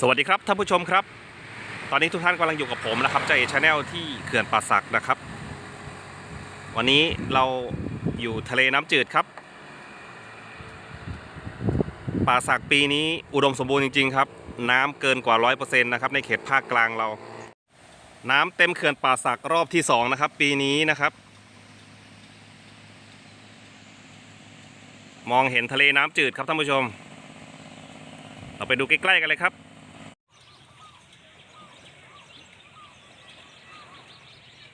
สวัสดีครับท่านผู้ชมครับ ตอนนี้ทุกท่านกำลังอยู่กับผมนะครับเจชาแนลที่เขื่อนป่าสักนะครับ วันนี้เราอยู่ทะเลน้ำจืดครับ ป่าสักปีนี้อุดมสมบูรณ์จริงๆครับ น้ำเกินกว่า 100%นะครับในเขตภาคกลางเรา น้ำเต็มเขื่อนป่าสักรอบที่สองนะครับปีนี้นะครับ มองเห็นทะเลน้ำจืดครับท่านผู้ชมเราไปดูใกล้ๆกันเลยครับ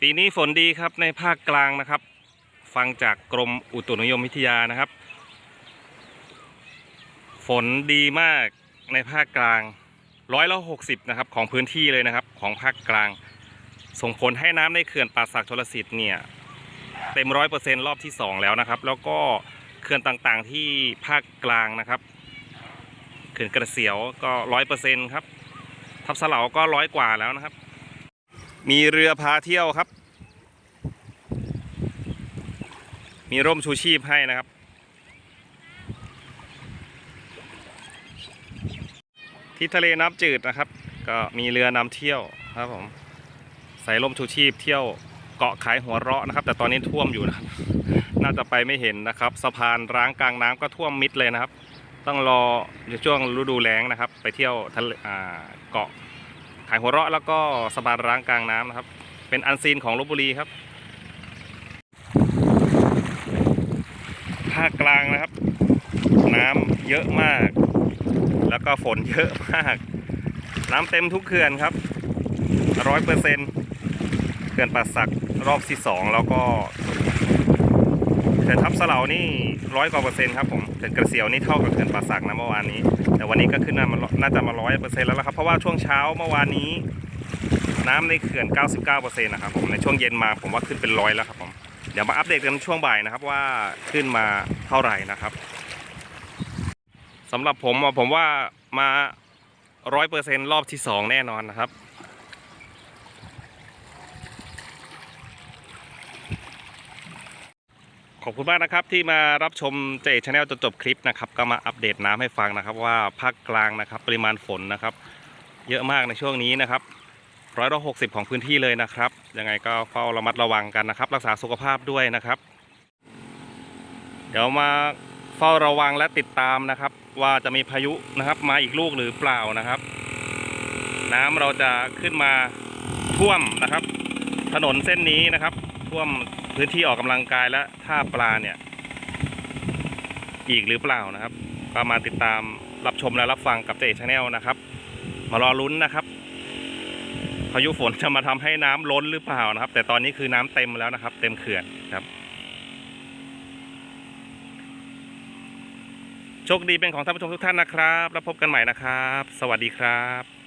ปีนี้ฝนดีครับในภาคกลางนะครับ ฟังจากกรมอุตุนิยมวิทยานะครับ ฝนดีมากในภาคกลางร้อยละหกสิบนะครับของพื้นที่เลยนะครับของภาคกลาง ส่งผลให้น้ำในเขื่อนป่าสักชลสิทธิ์เนี่ยเต็มร้อยเปอร์เซ็นรอบที่สองแล้วนะครับ แล้วก็เขื่อนต่างๆที่ภาคกลางนะครับเขื่อนกระเสียวก็ร้อยเปอร์เซ็นต์ครับทับสหลาก็ร้อยกว่าแล้วนะครับ มีเรือพาเที่ยวครับ มีร่มชูชีพให้นะครับ ที่ทะเลน้ำจืดนะครับ ก็มีเรือนำเที่ยวครับผมใส่ร่มชูชีพเที่ยวเกาะขายหัวเราะนะครับ แต่ตอนนี้ท่วมอยู่นะครับ น่าจะไปไม่เห็นนะครับ สะพานร้างกลางน้ำก็ท่วมมิดเลยนะครับ ต้องรอในช่วงฤดูแล้งนะครับ ไปเที่ยวทะเลเกาะขายหัวเราะแล้วก็สะพานร้างกลางน้ำนะครับ เป็นอันซีนของลบบุรีครับ ภา คกลางนะครับ น้ำเยอะมาก แล้วก็ฝนเยอะมาก น้ำเต็มทุกเขื่อนครับร้อยเปอร์เซ็นต์เขื่อนป่าสักรอบที่สองแล้วก็เขื่อนทับสเหลานี่ร้อยกว่าเปอร์เซ็นต์ครับผมเขื่อนกระเสียวนี่เท่ากับเขื่อนป่าสักนะเมื่อวานนี้ แต่วันนี้ก็ขึ้นมาน่าจะมาร้อยเปอร์เซ็นต์แล้วครับเพราะว่าช่วงเช้าเมื่อวานนี้ น้ำในเขื่อน 99เปอร์เซ็นต์นะครับผมในช่วงเย็นมาผมว่าขึ้นเป็นร้อยแล้วครับผม เดี๋ยวมาอัปเดตกันช่วงบ่ายนะครับว่าขึ้นมาเท่าไหร่นะครับสำหรับผมผมว่ามาร้อยเปอร์เซ็นต์รอบที่สองแน่นอนนะครับ ขอบคุณมากนะครับที่มารับชมเจชแนลจนจบคลิปนะครับ ก็มาอัปเดตน้ำให้ฟังนะครับว่าภาคกลางนะครับ ปริมาณฝนนะครับ เยอะมากในช่วงนี้นะครับ ร้อยละหกสิบของพื้นที่เลยนะครับ ยังไงก็เฝ้าระมัดระวังกันนะครับ รักษาสุขภาพด้วยนะครับ เดี๋ยวมาเฝ้าระวังและติดตามนะครับ ว่าจะมีพายุนะครับ มาอีกลูกหรือเปล่านะครับ น้ำเราจะขึ้นมาท่วมนะครับ ถนนเส้นนี้นะครับ ท่วมพื้นที่ออกกำลังกายและท่าปลาเนี่ย อีกหรือเปล่านะครับก็มาติดตามรับชมและรับฟังกับเจชาแนลนะครับ มารอลุ้นนะครับ พายุฝนจะมาทำให้น้ำล้นหรือเปล่านะครับ แต่ตอนนี้คือน้ำเต็มแล้วนะครับ เต็มเขื่อนครับโชคดีเป็นของท่านผู้ชมทุกท่านนะครับ แล้วพบกันใหม่นะครับ สวัสดีครับ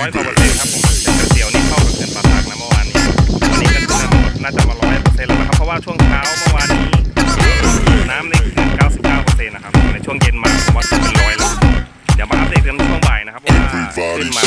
ร้อยกว่าเปอร์เซ็นต์ครับผมแต่กระเสียวนี่เท่ากับเส้นปลาสักนะเมื่อวานนี้วันนี้ก็ขึ้นมาน่าจะมาร้อยเปอร์เซ็นต์แล้วนะครับเพราะว่าช่วงเช้าเมื่อวานนี้น้ำในเขื่อน99เปอร์เซ็นต์นะครับในช่วงเย็นมาผมว่าขึ้นเป็นร้อยแล้วเดี๋ยวมาอัปเดตกันช่วงบ่ายนะครับว่าขึ้นมา